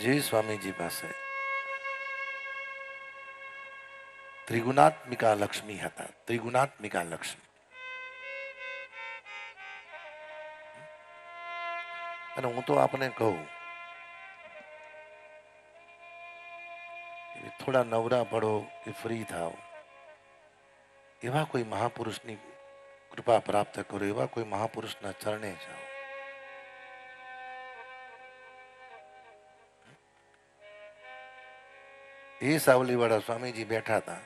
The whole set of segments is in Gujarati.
જે સ્વામીજી પાસે ત્રિગુણાત્મિકા લક્ષ્મી હતા, ત્રિગુણાત્મિકા લક્ષ્મી. અને હું તો આપને કહું થોડા નવરા પડો કે ફ્રી થાઓ. એવા કોઈ મહાપુરુષની કૃપા પ્રાપ્ત કરો, એવા કોઈ મહાપુરુષના ચરણે જાઓ. એ સાવલીવાળા સ્વામીજી બેઠા હતા.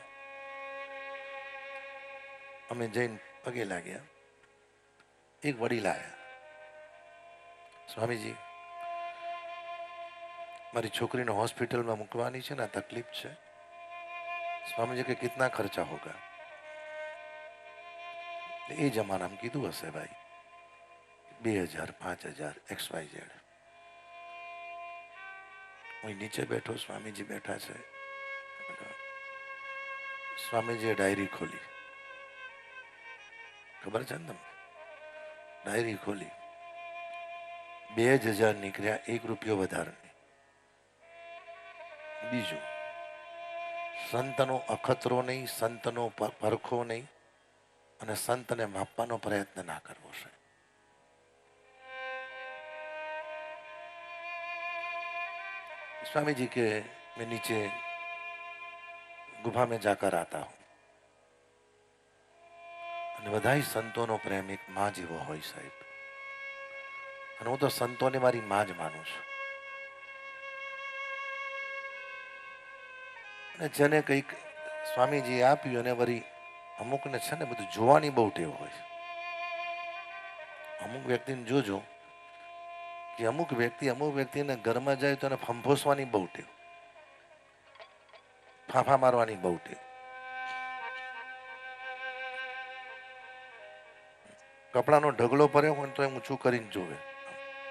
અમે જઈને પગે લાગ્યા. એક વડીલ આવ્યા. સ્વામીજી, મારી છોકરીને હોસ્પિટલમાં મૂકવાની છે ને તકલીફ છે. સ્વામીજી કે કેટલા ખર્ચા હોગા? એ જમાનામાં કીધું હશે ભાઈ. બે હજાર, પાંચ હજાર, એક્સ વાય ઝેડ. હું નીચે બેઠો, સ્વામીજી બેઠા છે. સ્વામીજીએ ડાયરી ખોલી. ખબર છે ને તમને? ડાયરી ખોલી. બે જ હજાર નીકળ્યા, એક રૂપિયો વધારાની બીજું, સંતનો અખતરો નહીં, સંતનો પરખો નહીં, અને સંતને માપવાનો પ્રયત્ન ના કરવો છે. સ્વામીજી કે, મેં નીચે नीचे गुफा में जाकर आता हूं અને બધાય સંતોનો પ્રેમ એક માં જેવો હોય સાહેબ અને હું તો સંતોને મારી માં જ માનું છું અને જેને કંઈક સ્વામીજી આપ્યું અને વળી અમુકને છે ને બધું જોવાની બહુ ટેવ હોય અમુક વ્યક્તિને જોજો કે અમુક વ્યક્તિ અમુક વ્યક્તિને ઘરમાં જાય તો એને ફંફોસવાની બહુ ટેવ ફાંફા મારવાની બહુ ટેવ. કપડાનો ઢગલો ભર્યો હોય તો એમ ઊંચું કરીને જોવે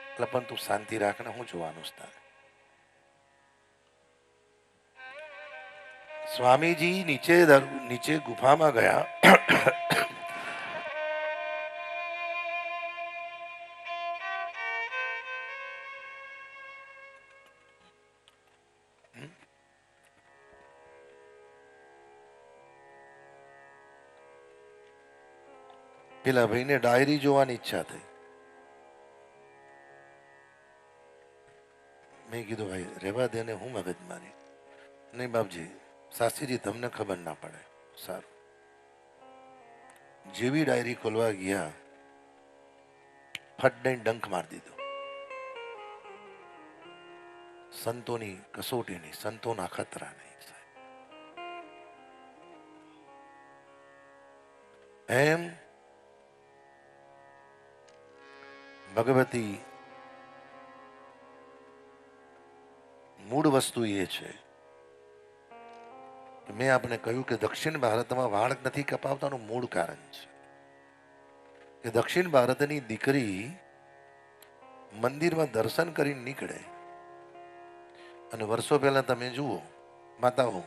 એટલે પણ તું શાંતિ રાખને હું જોવાનું તારે. સ્વામીજી નીચે નીચે ગુફામાં ગયા. પેલા ભાઈને ડાયરી જોવાની ઈચ્છા થઈ. મેં કીધું, ભાઈ રેવા દે ને હું મગજ મારી. નહીં બાપજી શાસ્ત્રીજી તમને ખબર ના પડે. સારું. જેવી ડાયરી ખોલવા ગયા, ફટ દઈને ડંખ મારી દીધો. સંતોની કસોટી નહીં સંતોના ખતરા નહીં એમ ભગવતી મૂળ વસ્તુ એ છે. મેં આપને કહ્યું કે દક્ષિણ ભારતમાં વાળ નથી કપાવતાનું મૂળ કારણ છે. કે દક્ષિણ ભારતની દીકરી મંદિરમાં દર્શન કરીને નીકળે. અને વર્ષો પહેલા તમે જુઓ, માતાઓ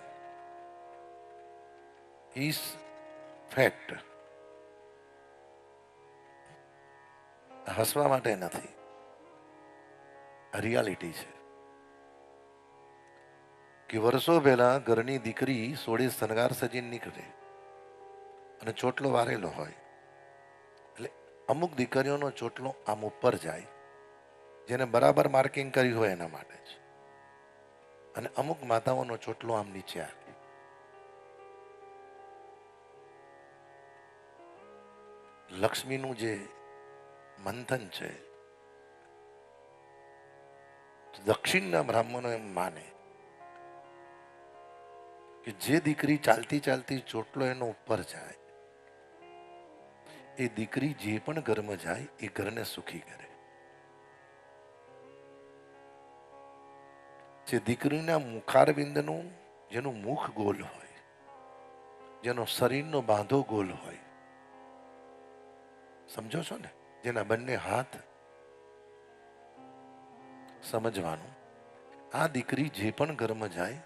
ઇસ ફેક્ટ હસવા માટે નથી. રિયાલિટી છે. કે વર્ષો પહેલા ઘરની દીકરી સોળે શણગાર સજીને નીકળે અને ચોટલો વારેલો હોય. એટલે અમુક દીકરીઓનો ચોટલો આમ ઉપર જાય, જેને બરાબર માર્કિંગ કર્યું હોય એના માટે જ. અને અમુક માતાઓનો ચોટલો આમ નીચે આવે. લક્ષ્મીનું જે મંથન છે. દક્ષિણના બ્રાહ્મણો એમ માને કે જે દીકરી ચાલતી ચાલતી ચોટલો એનો ઉપર જાય, એ દીકરી જે પણ ઘરમાં જાય, એ ઘરને સુખી કરે. જે દીકરીના મુખારબિંદનું જેનું મુખ ગોલ હોય, જેનો શરીરનો બાંધો ગોલ હોય, સમજો છો ને? જેના બંને હાથ સમજવાનું. આ દીકરી જે પણ ઘરમાં જાય,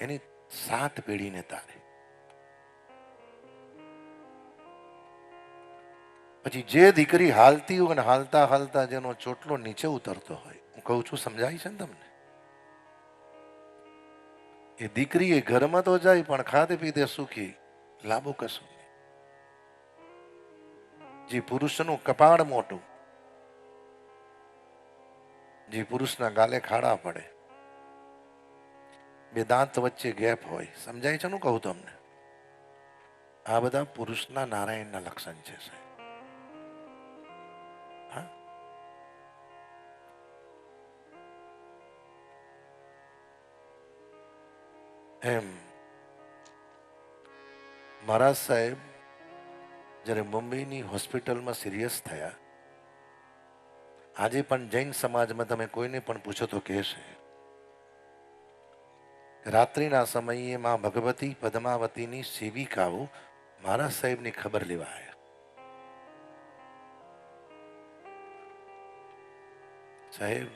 એની સાત પેઢીને તારે. પછી જે દીકરી હાલતી હોય અને હાલતા હાલતા જેનો ચોટલો નીચે ઉતરતો હોય, હું કહું છું, સમજાય છે ને તમને? એ દીકરી એ ઘરમાં તો જાય પણ ખાતે પીતે સુખી લાભો કશું જે પુરુષનું કપાળ મોટું, જે પુરુષના ગાલે ખાડા પડે, બે દાંત વચ્ચે ગેપ હોય. સમજાય છે ને કહું તમને? આ બધા પુરુષના નારાયણના લક્ષણ છે, સાહેબ. એમ. મહારાજ સાહેબ જ્યારે મુંબઈની હોસ્પિટલમાં સિરિયસ થયા, આજે પણ જૈન સમાજમાં તમે કોઈને પણ પૂછો તો કહેશે, રાત્રિના સમયે માં ભગવતી પદ્માવતીની સેવિકાઓ મારા સાહેબની ખબર લેવા આવ્યા સાહેબ,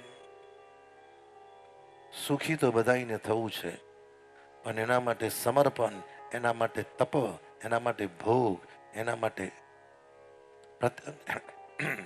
સુખી તો બધાને થવું છે, પણ એના માટે સમર્પણ, એના માટે તપ, એના માટે ભોગ એના માટે